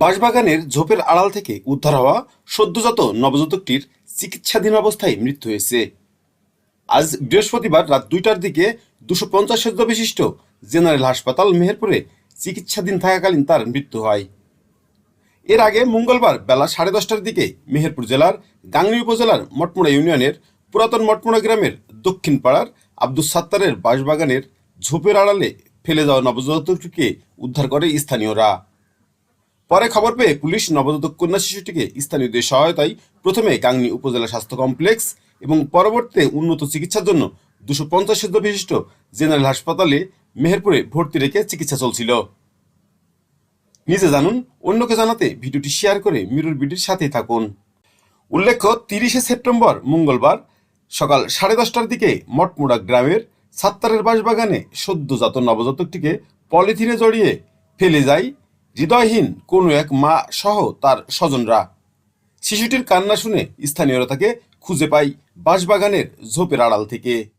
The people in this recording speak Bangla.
বাঁশবাগানের ঝোপের আড়াল থেকে উদ্ধার হওয়া সদ্যজাত নবজাতকটির চিকিৎসাধীন অবস্থায় মৃত্যু হয়েছে। আজ বৃহস্পতিবার রাত দুইটার দিকে দুশো পঞ্চাশ শয্য বিশিষ্ট জেনারেল হাসপাতাল মেহেরপুরে চিকিৎসাধীন থাকাকালীন তার মৃত্যু হয়। এর আগে মঙ্গলবার বেলা সাড়ে দশটার দিকে মেহেরপুর জেলার গাংনী উপজেলার মটমোড়া ইউনিয়নের পুরাতন মটমোড়া গ্রামের দক্ষিণ পাড়ার আব্দুস সাত্তারের বাঁশবাগানের ঝোপের আড়ালে ফেলে যাওয়া নবজাতকটিকে উদ্ধার করে স্থানীয়রা। পরে খবর পেয়ে পুলিশ নবজাতক কন্যা শিশুটিকে স্থানীয়দের সহায়তায় প্রথমে গাংনী উপজেলা স্বাস্থ্য কমপ্লেক্স এবং পরবর্তীতে উন্নত চিকিৎসার জন্য দুশো পঞ্চাশ শয্য বিশিষ্ট জেনারেল হাসপাতালে মেহেরপুরে ভর্তি রেখে চিকিৎসা চলছিল। নিজে জানুন, অন্যকে জানাতে ভিডিওটি শেয়ার করে মিরুর বিডির সাথেই থাকুন। উল্লেখ্য, তিরিশে সেপ্টেম্বর মঙ্গলবার সকাল সাড়ে দশটার দিকে মটমুড়া গ্রামের সাত্তারের বাঁশবাগানে সদ্যজাত নবজাতকটিকে পলিথিনে জড়িয়ে ফেলে যায় হৃদয়হীন কোনো এক মা সহ তার স্বজনরা। শিশুটির কান্না শুনে স্থানীয়রা তাকে খুঁজে পায় বাঁশবাগানের ঝোপের আড়াল থেকে।